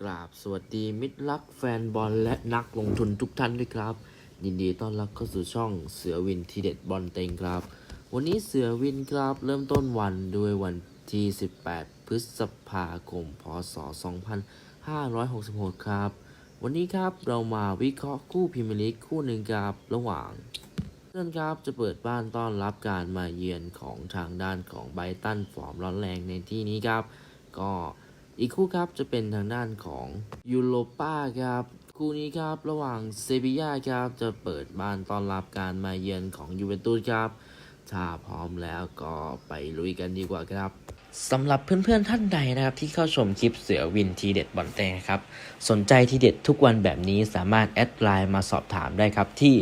กราบสวัสดีมิตรรักแฟนบอลและนักลงทุนทุกท่านด้วยครับ ยินดีต้อนรับเข้าสู่ช่องเสือวินทีเด็ดบอลเต็งครับ วันนี้เสือวินครับเริ่มต้นวันด้วยวันที่ 18 พฤษภาคม พศ 2566 ครับ วันนี้ครับเรามาวิเคราะห์คู่พรีเมียร์ลีกคู่หนึ่งครับระหว่างเพื่อนครับจะเปิดบ้านต้อนรับการมาเยือนของทางด้านของไบตันฟอร์มร้อนแรงในที่นี้ครับ ก็ อีกคู่ครับจะเป็นทางด้านของยูโรป้าครับ คู่นี้ครับระหว่างเซบียาครับจะเปิดบ้านต้อนรับการมาเยือนของยูเวนตุสครับ ถ้าพร้อมแล้วก็ไปลุยกันดีกว่าครับสำหรับเพื่อนๆท่านใดนะครับที่เข้าชมคลิปเสือวินทีเด็ดบอลแตงครับสนใจทีเด็ดทุกวันแบบนี้สามารถแอดไลน์มาสอบถามได้ครับที่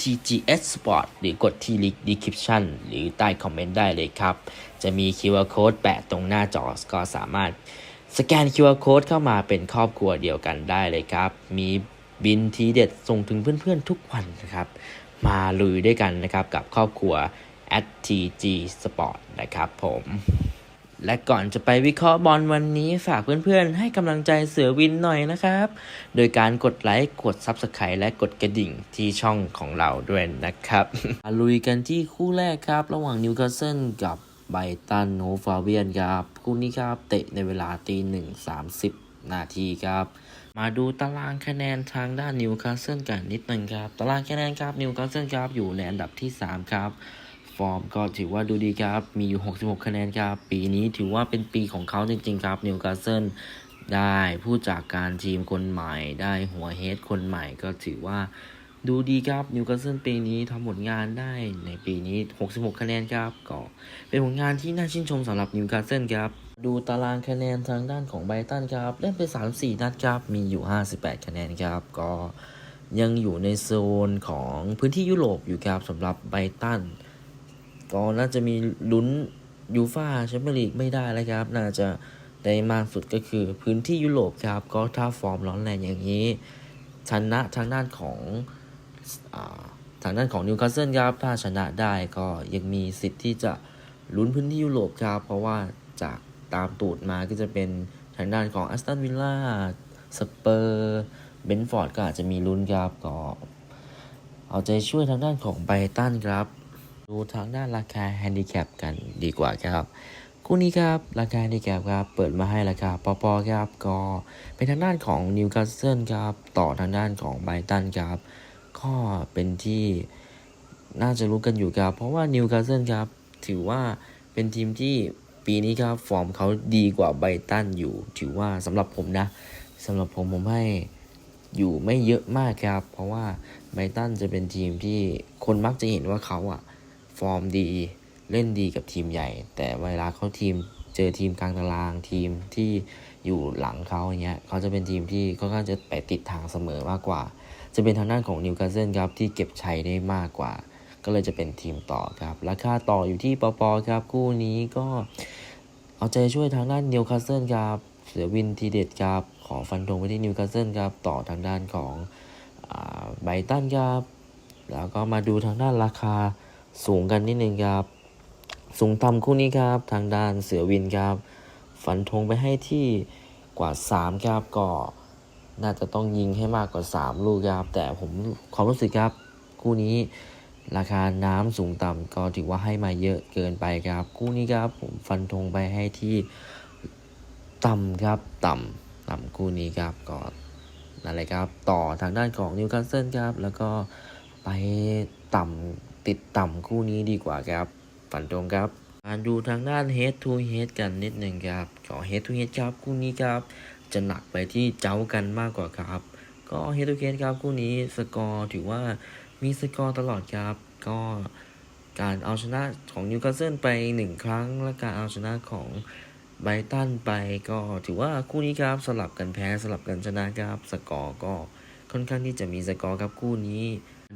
@tgs sport หรือกดที่ link description หรือใต้คอมเมนต์ได้เลยครับ จะมี QR code แปะตรงหน้าจอก็สามารถ สแกน QR code เข้ามาเป็นครอบครัวเดียวกันได้เลยครับ มีบินทีเด็ดส่งถึงเพื่อนๆทุกวันนะครับ มาลุยด้วยกันนะครับกับครอบครัว ATG sport นะครับผม และก่อนจะไปวิเคราะห์บอลวันนี้ฝากเพื่อนๆ ให้กำลังใจเสือวินหน่อยนะครับ โดยการกดไลค์ กด Subscribe และกดกระดิ่งที่ช่องของเราด้วยนะครับ ลุยกันที่คู่แรกครับ ระหว่างนิวคาสเซิลกับ ไบตันโฮฟาเวียนครับคู่นี้ครับเตะในเวลาตีหนึ่งสามสิบนาทีครับ มาดูตารางคะแนนทางด้านนิวคาสเซิลกันนิดนึงครับ ตารางคะแนนครับนิวคาสเซิลครับอยู่ในอันดับที่ 3 ครับ ฟอร์มก็ถือว่าดูดีครับ มีอยู่ 66 คะแนนครับ ปีนี้ถือว่าเป็นปีของเขาจริง ๆ ครับนิวคาสเซิลได้ผู้จากการทีมคนใหม่ ได้หัวเฮดคนใหม่ก็ถือว่า ดูดีครับนิวคาสเซิลปีนี้ทำผลงานได้ในปีนี้ 66 คะแนนครับก็เป็นผลงานที่น่าชื่นชมสำหรับนิวคาสเซิลครับ ดูตารางคะแนนทางด้านของไบตันครับเล่นไป 3-4 นัดครับ มีอยู่ 58 คะแนนครับ ก็ยังอยู่ในโซนของพื้นที่ยุโรปอยู่ครับสำหรับไบตันก็น่าจะมีลุ้นยูฟาแชมเปี้ยนลีกไม่ได้แล้วครับ น่าจะได้มากสุดก็คือพื้นที่ยุโรปครับ ก็ถ้าฟอร์มร้อนแรงอย่างนี้ชนะทางด้านของ ทางด้านของนิวคาสเซิลครับถ้าชนะได้ก็ยังมีสิทธิ์ที่จะลุ้นพื้นที่ยุโรปครับ เพราะว่าจากตามตูดมาก็จะเป็นทางด้านของแอสตันวิลล่าสเปอร์เบนฟอร์ดก็อาจจะมีลุ้นครับก็เอาใจช่วยทางด้านของไบตันครับ ดูทางด้านราคาแฮนดิแคปกันดีกว่าครับคู่นี้ครับ ราคาแฮนดิแคปครับ เปิดมาให้ราคาปอปอครับ ก็เป็นทางด้านของนิวคาสเซิลครับ ต่อทางด้านของไบตันครับ ก็เป็นที่น่าจะรู้กันอยู่ครับ เพราะว่านิวคาสเซิลครับ ถือว่าเป็นทีมที่ปีนี้ครับ ฟอร์มเขาดีกว่าไบตันอยู่ ถือว่าสำหรับผมนะสำหรับผมผมให้อยู่ไม่เยอะมากครับ เพราะว่าไบตันจะเป็นทีมที่คนมักจะเห็นว่าเขาอะฟอร์มดีเล่นดีกับทีมใหญ่ แต่เวลาเขาทีมเจอทีมกลางตารางทีมที่อยู่หลังเขาอย่างเงี้ยเขาจะเป็นทีมที่ค่อนข้างจะไปติดทางเสมอมากกว่า จะเป็นทางด้านของนิวคาสเซิลครับที่เก็บชัยได้มากกว่า ก็เลยจะเป็นทีมต่อครับราคาต่ออยู่ที่ปอปอครับคู่นี้ก็เอาใจช่วยทางด้านนิวคาสเซิลครับเสือวินทีเด็ดครับขอฟันธงไปที่นิวคาสเซิลครับต่อทางด้านของไบตันครับแล้วก็มาดูทางด้านราคาสูงกันนิดนึงครับสูงต่ำคู่นี้ครับทางด้านเสือวินครับ ฟันธงไปให้ที่กว่า 3 ครับก็ น่าจะต้องยิงให้มากกว่า 3 ลูกครับ แต่ผมความรู้สึกครับ คู่นี้ราคาน้ำสูงต่ำก็ถือว่าให้มาเยอะเกินไปครับ คู่นี้ครับผมฟันธงไปให้ที่ต่ำครับต่ำต่ำคู่นี้ครับก็นั่นแหละครับ ต่อทางด้านของนิวคาสเซิลครับ แล้วก็ไปต่ำติดต่ำคู่นี้ดีกว่าครับฝันตรงครับมาดูทางด้าน head to head กันนิดหนึ่งครับขอ head to head ครับคู่นี้ครับ จะหนักไปที่เจ้ากันมากกว่าครับ ก็ head to head ครับคู่นี้สกอร์ถือว่ามีสกอร์ตลอดครับ ก็การเอาชนะของนิวคาสเซิลไปหนึ่งครั้ง และการเอาชนะของไบตันไปก็ถือว่าคู่นี้ครับสลับกันแพ้สลับกันชนะครับสกอร์ก็ค่อนข้างที่จะมีสกอร์ครับคู่นี้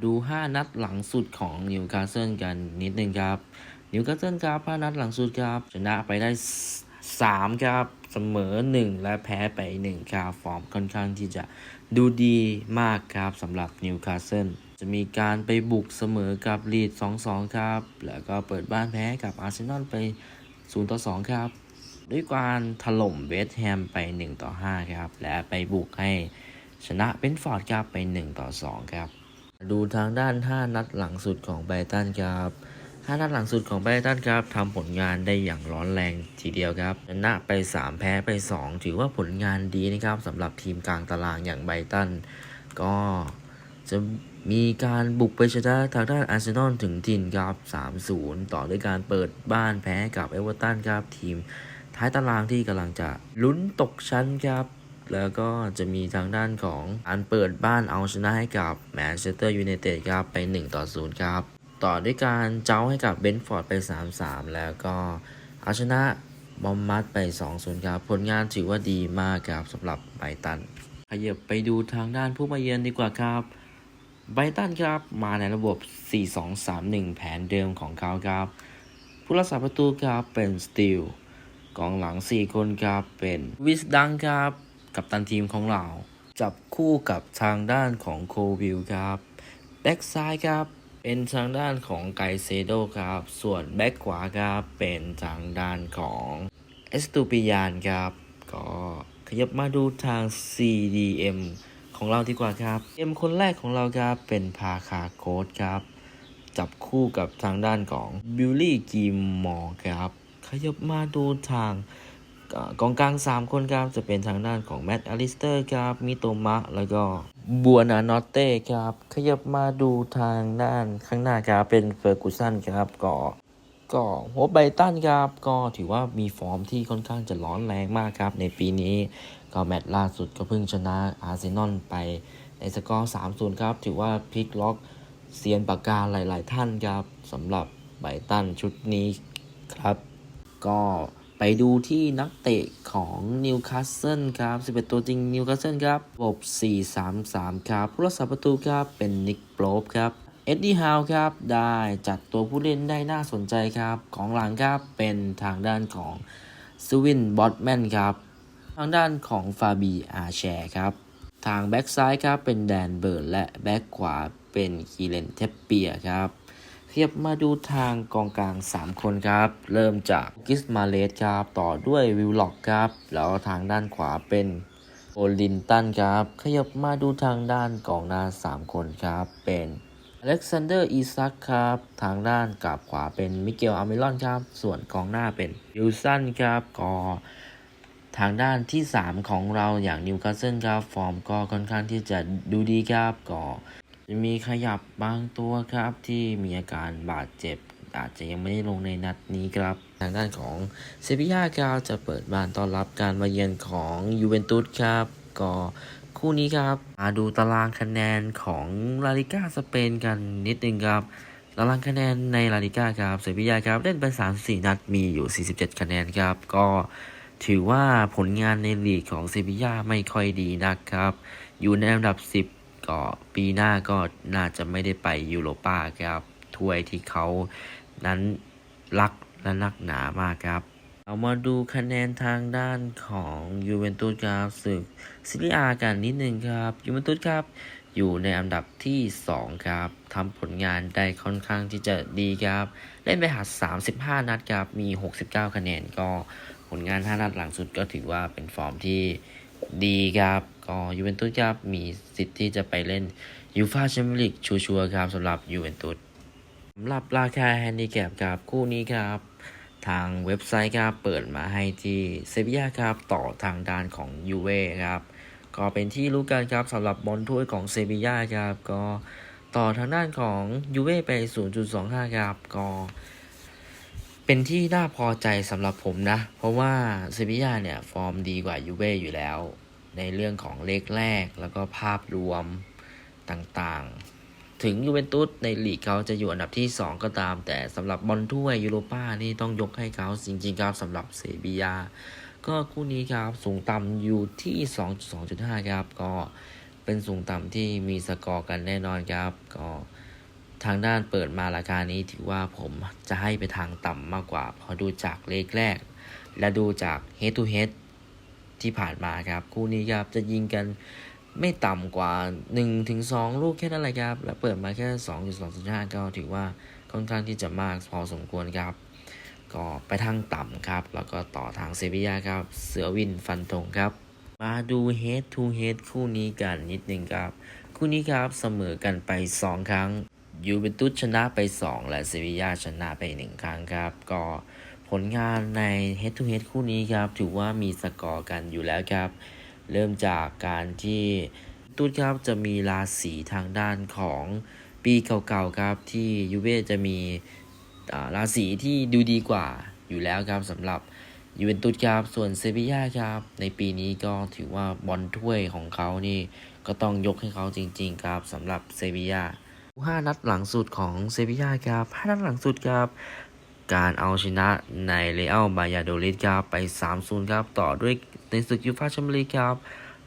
ดู 5 นัดหลังสุดของนิวคาสเซิลกันนิดนึงครับนิวคาสเซิลครับ5นัดหลังสุดครับชนะไปได้ 3 ครับ เสมอ 1 และแพ้ไป 1 ครับ ฟอร์มค่อนข้างที่จะดูดีมากครับสำหรับนิวคาสเซิลจะมีการไปบุกเสมอกับลีด 2-2 ครับ แล้วก็เปิดบ้านแพ้กับอาร์เซนอลไป 0-2 ครับ ด้วยการถล่มเวสต์แฮมไป1ต่อ5ครับ และไปบุกให้ชนะเบนฟอร์ดครับไป1ต่อ2ครับ ดูทางด้าน 5 นัดหลังสุดของไบรตันครับ 5นัดหลังสุดของไบรตันครับทำผลงานได้อย่างร้อนแรงทีเดียวครับชนะไป 3 แพ้ไป 2 ถือว่าผลงานดีนะครับสำหรับทีมกลางตารางอย่างไบรตัน ก็จะมีการบุกไปชนะทางด้านอาร์เซนอลถึงถิ่นครับ 3-0 ต่อด้วยการเปิดบ้านแพ้กับเอเวอร์ตันครับ ทีมท้ายตารางที่กำลังจะลุ้นตกชั้นครับ แล้วก็จะมีทางด้านของการเปิดบ้านเอาชนะให้กับแมนเชสเตอร์ยูไนเต็ดครับไป 1 ต่อ 0 ครับ ต่อด้วยการเจ้าให้กับเบนฟอร์ดไป 3-3 แล้วก็เอาชนะบอมมัดไป 2-0 ครับ ผลงานถือว่าดีมากครับสำหรับไบตัน ขยับไปดูทางด้านผู้มาเยือนดีกว่าครับไบตันครับมาในระบบ 4-2-3-1 แผนเดิมของเขาครับ ผู้รักษาประตูครับเป็นสตีลกองหลัง 4 คนครับเป็นวิสดังครับกับตันทีมของเรา จับคู่กับทางด้านของโควิลครับแบ็กซ้ายครับ เป็นทางด้านของไกเซโดครับ ส่วนแบ็กขวาครับเป็นทางด้านของเอสตูปิยานครับ ก็ขยับมาดูทาง CDM ของเราดีกว่าครับเอ็มคนแรกของเราครับเป็นพาคาโคดครับ จับคู่กับทางด้านของบิลลี่กีมมอร์ครับ ขยับมาดูทาง กองกลาง 3 คนครับจะเป็นทางด้านของแมตต์อลิสเตอร์ครับมิโตมะ แล้วก็บัวนานอตเต้ครับขยับมาดูทางด้านข้างหน้าครับเป็นเฟอร์กูสันครับก็ก็หัวไบตันครับก็ถือว่ามีฟอร์มที่ค่อนข้างจะร้อนแรงมากครับ ในปีนี้ก็แมตช์ล่าสุดก็เพิ่งชนะอาร์เซนอลไปในสกอร์3-0ครับ ถือว่าพลิกล็อกเซียนปากกาหลาย ๆ ท่านครับสำหรับไบตันชุดนี้ครับ ก็ ไปดูที่นักเตะของนิวคาสเซิลครับ 11 ตัวจริงนิวคาสเซิลครับระบบ 4-3-3 ครับผู้รักษาประตูครับเป็นนิกโปรบครับ เอ็ดดี้ฮาวครับ ได้จัดตัวผู้เล่นได้น่าสนใจครับ ของหลังครับเป็นทางด้านของสวินบอตแมนครับ ทางด้านของฟาบีอาแชร์ครับ ทางแบ็กซ้ายครับเป็นแดนเบิร์นและแบ็กขวาเป็นคีเลนเทปเปียครับ เทียบมาดูทางกองกลาง 3 คนครับ เริ่มจากกิสมาเลสครับ ต่อด้วยวิลล็อกครับ แล้วทางด้านขวาเป็นโอลินตันครับ ขยับมาดูทางด้านกองหน้า 3 คนครับ เป็นอเล็กซานเดอร์อีซักครับ ทางด้านกับขวาเป็นมิเกลอามิลอนครับ ส่วนกองหน้าเป็นยูสันครับก็ทางด้านที่ 3 ของเราอย่างนิวคาสเซิลครับ ฟอร์มก็ค่อนข้างที่จะดูดีครับก็ มีขยับบางตัวครับที่มีอาการบาดเจ็บ อาจจะยังไม่ได้ลงในนัดนี้ครับ ทางด้านของเซบียาครับจะเปิดบ้านต้อนรับการมาเยือนของยูเวนตุสครับ ก็คู่นี้ครับมาดูตารางคะแนนของลาลิก้าสเปนกันนิดนึงครับตารางคะแนนในลาลิก้าครับเซบียาครับเล่นไป 34 นัดมีอยู่ 47 คะแนนครับ ก็ถือว่าผลงานในลีกของเซบียาไม่ค่อยดีนักครับ อยู่ในอันดับ 10 ก็ปีหน้าก็น่าจะไม่ได้ไปยูโรป้าครับถ้วยที่เขานั้นรักและนักหนามากครับ เอามาดูคะแนนทางด้านของยูเวนตุสครับศึกซิลิอากันนิดนึงครับยูเวนตุสครับอยู่ในอันดับที่ 2 ครับทำผลงานได้ค่อนข้างที่จะดีครับ เล่นไปหา35 นัดครับ มี 69 คะแนนก็ผลงาน 5 นัดหลังสุดก็ถือว่าเป็นฟอร์มที่ดีครับ ก็ยูเวนตุสครับมีสิทธิ์ที่จะไปเล่นยูฟาแชมเปี้ยนลีกชัวร์ครับสำหรับยูเวนตุสสำหรับราคาแฮนดิแคปครับคู่นี้ครับ ทางเว็บไซต์ครับเปิดมาให้ที่เซบียาครับต่อทางด้านของยูเว่ครับก็เป็นที่รู้กันครับสำหรับบอลถ้วยของเซบียาครับก็ต่อทางด้านของยูเว่ไป 0.25 ครับ ก็เป็นที่น่าพอใจสำหรับผมนะ เพราะว่าเซบียาเนี่ย ฟอร์มดีกว่ายูเว่อยู่แล้ว ในเรื่องของเลขแรก แล้วก็ภาพรวมต่างๆ ถึงยูเวนตุสในลีกเขาจะอยู่อันดับที่ 2 ก็ตาม แต่สำหรับบอลถ้วยยูโรป้านี่ต้องยกให้เขาจริงๆครับสำหรับเซบียา ก็คู่นี้ครับสูงต่ำอยู่ที่ 2.2.5 ครับ ก็เป็นสูงต่ำที่มีสกอร์กันแน่นอนครับ ก็ทางด้านเปิดมาราคานี้ถือว่าผมจะให้ไปทางต่ำมากกว่า พอดูจากเลขแรก และดูจาก head to head ที่ผ่านมาครับ คู่นี้ครับจะยิงกันไม่ต่ำกว่า 1-2 ลูกแค่นั้นแหละครับ และเปิดมาแค่ 2.2.5ก็ถือว่าค่อนข้างที่จะมากพอสมควรครับ ก็ไปทางต่ำครับ แล้วก็ต่อทางเซบียาครับ เสือวินฟันธงครับ มาดู head to head คู่นี้กันนิดนึงครับ คู่นี้ครับเสมอกันไป 2 ครั้งยูเวนตุสชนะไป 2 และเซบียาชนะไป 1 ครั้งครับ ก็ ผลงานใน head to head คู่นี้ครับ ถือว่ามีสกอร์กันอยู่แล้วครับ เริ่มจากการที่ตุสครับจะมีราศีทางด้านของปีเก่าๆครับ ที่ยูเว่จะมีราศีที่ดูดีกว่าอยู่แล้วครับสำหรับยูเวนตุสครับส่วนเซบีย่าครับในปีนี้ก็ถือว่าบอลถ้วยของเขานี่ก็ต้องยกให้เขาจริง ๆ ครับสำหรับเซบีย่าห้านัดหลังสุดของเซบีย่าครับห้านัดหลังสุดครับ การเอาชนะในเรอัลบายาโดลิดครับไป 3-0 ครับ ต่อด้วยในศึกยูฟาแชมเปี้ยนลีกครับ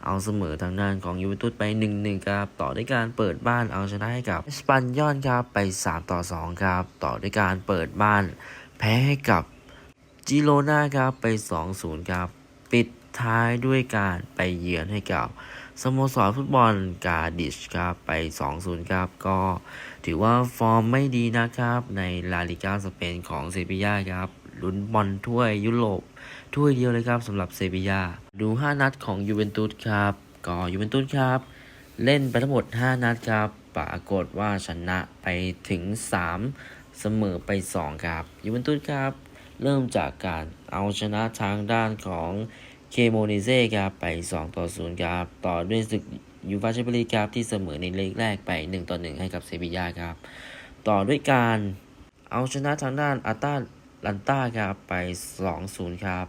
เอาเสมอทางด้านของยูเวนตุสไป 1-1 ครับ ต่อด้วยการเปิดบ้านเอาชนะให้กับสปันยอนครับไป 3-2 ครับ ต่อด้วยการเปิดบ้านแพ้ให้กับจิโรนาครับไป 2-0 ครับ ปิดท้ายด้วยการไปเยือนให้กับสโมสรฟุตบอลกาดิชครับไป 2-0 ครับก็ ถือว่าฟอร์มไม่ดีนะครับ ในลาลิกาสเปนของเซบียาครับลุ้นบอลถ้วยยุโรปถ้วยเดียวเลยครับสำหรับเซบียาดู 5 นัดของยูเวนตุสครับก็ยูเวนตุสครับ เล่นไปทั้งหมด 5 นัดครับ ปรากฏว่าชนะไปถึง 3 เสมอไป 2 ครับยูเวนตุสครับ เริ่มจากการเอาชนะทางด้านของเคโมเนเซ่ครับไป 2 ต่อ 0 ครับ ต่อด้วยศึก ยูฟาแชมเปี้ยนลีกครับที่เสมอในเลกแรกไป 1 ต่อ 1 ให้กับเซบียาครับ ต่อด้วยการเอาชนะทางด้านอาตาลันต้าครับไป 2-0 ครับ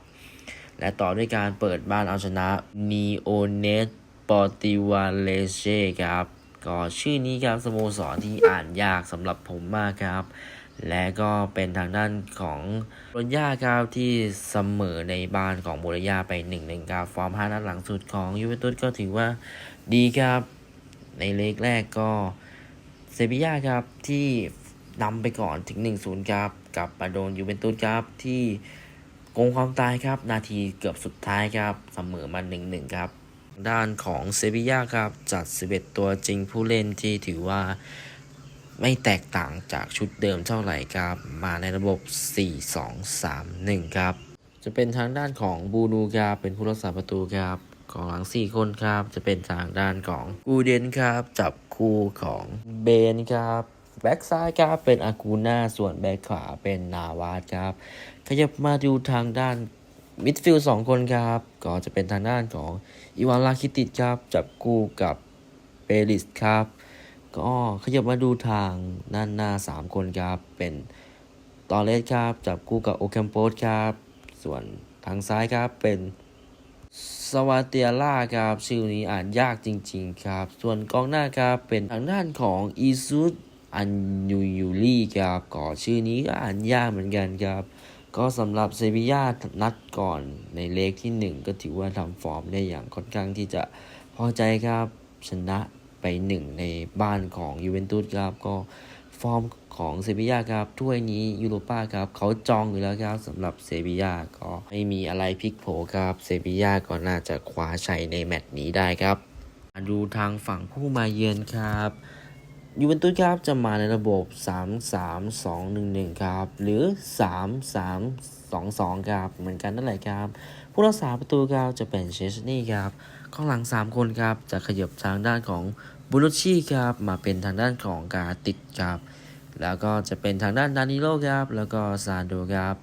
และต่อด้วยการเปิดบ้านเอาชนะนีโอเนสปอติวาเลเช่ครับก็ชื่อนี้ครับสโมสรที่อ่านยากสำหรับผมมากครับ และก็เป็นทางด้านของโบรญญาครับที่เสมอในบ้านของโบรญญาไป1 1ครับฟอร์ม5นัดหลังสุดของยูเวนตุสก็ถือว่า ดีครับ ในเลกแรกก็เซบียาครับที่นำไปก่อนถึง 1-0 ครับ กลับมาโดนยูเวนตุสครับที่โกงความตายครับ นาทีเกือบสุดท้ายครับเสมอมา 1-1 ครับ ด้านของเซบียาครับ จัด 11 ตัวจริงผู้เล่นที่ถือว่าไม่แตกต่างจากชุดเดิมเท่าไหร่ครับ มาในระบบ 4-2-3-1 ครับ จะเป็นทางด้านของบูนูครับเป็นผู้รักษาประตูครับ กองหลัง4คนครับ จะเป็นทางด้านของกูเดนครับ จับคู่ของเบนครับแบ็กซ้ายครับเป็นอากูน่าส่วนแบ็กขวาเป็นนาวาสครับ ขยับมาดูทางด้านมิดฟิลด์สองคนครับ ก็จะเป็นทางด้านของอีวานลาคิติดครับ จับคู่กับเปริสครับ ก็ขยับมาดูทางด้านหน้า 3 คนครับ เป็นตอเลสครับ จับคู่กับโอแคมโปสครับ ส่วนทางซ้ายครับเป็น สวาเตียล่าครับชื่อนี้อ่านยากจริง ๆ ครับ ส่วนกองหน้าครับเป็นทางด้านของอีซุดอันยูยูลี่ครับก็ชื่อนี้ก็อ่านยากเหมือนกันครับ ก็สำหรับเซบียานัดก่อนในเลขที่ 1 ก็ถือว่าทำฟอร์มได้อย่างค่อนข้างที่จะพอใจครับชนะไป 1 ในบ้านของยูเวนตุสครับก็ ฟอร์มของเซบียาครับถ้วยนี้ยูโรป้าครับเขาจองอยู่แล้วครับสำหรับเซบียาก็ไม่มีอะไรพลิกโผครับเซบียาก็น่าจะคว้าชัยในแมตช์นี้ได้ครับมาดูทางฝั่งผู้มาเยือนครับยูเวนตุสครับจะมาในระบบ 3-3-2-1-1 ครับ หรือ 3-3-2-2 ครับ เหมือนกันนั่นแหละครับ ผู้รักษาประตูครับจะเป็นเชสนี่ครับข้างหลัง 3 คนครับ จะขยับทางด้านของ บุรุชี่ครับมาเป็นทางด้านของกาติดครับ แล้วก็จะเป็นทางด้านดานิโลครับแล้วก็ซานโดครับ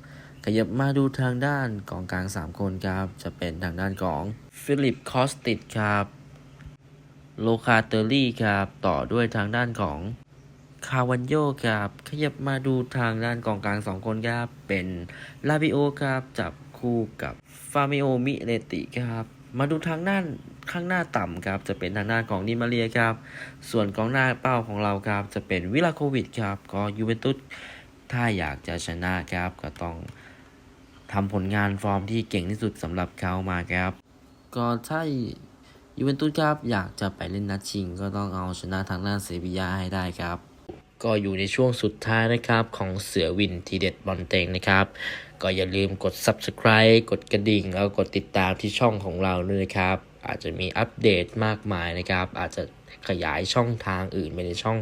ขยับมาดูทางด้านกองกลาง 3 คนครับ จะเป็นทางด้านของฟิลิปคอสติดครับโลคาเตอรี่ครับ ต่อด้วยทางด้านของคาวันโยครับ ขยับมาดูทางด้านกองกลางสองคนครับ เป็นลาบิโอครับ จับคู่กับฟาเมโอมิเนติครับ มาดูทางด้านข้างหน้าต่ำครับจะเป็นทางด้านของดิมาเรียครับ ส่วนกองหน้าเป้าของเราครับจะเป็นวิลาโควิดครับ ก็ยูเวนตุสถ้าอยากจะชนะครับ ก็ต้องทำผลงานฟอร์มที่เก่งที่สุดสำหรับเขามาครับ ก็ถ้ายูเวนตุสครับอยากจะไปเล่นนัดชิง ก็ต้องเอาชนะทางด้านเซบียาให้ได้ครับ ก็อยู่ในช่วงสุดท้ายนะครับของเสือวินทีเด็ดบอลเตงนะครับ ก็อย่าลืมกด subscribe กดกระดิ่งแล้วกดติดตามที่ช่องของเราด้วยนะครับ อาจจะมีอัปเดตมากมายนะครับ อาจจะ ขยายช่องทางอื่นไปในช่อง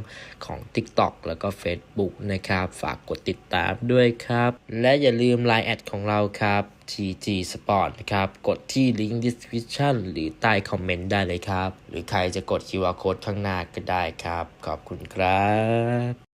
ของ TikTok แล้วก็ Facebook นะครับ ฝากกดติดตามด้วยครับ และอย่าลืม Line แอดของเราครับ TG Sport นะครับ กดที่ลิงก์ description หรือใต้คอมเมนต์ได้เลยครับ หรือใครจะกด QR code ข้างหน้าก็ได้ครับ ขอบคุณครับ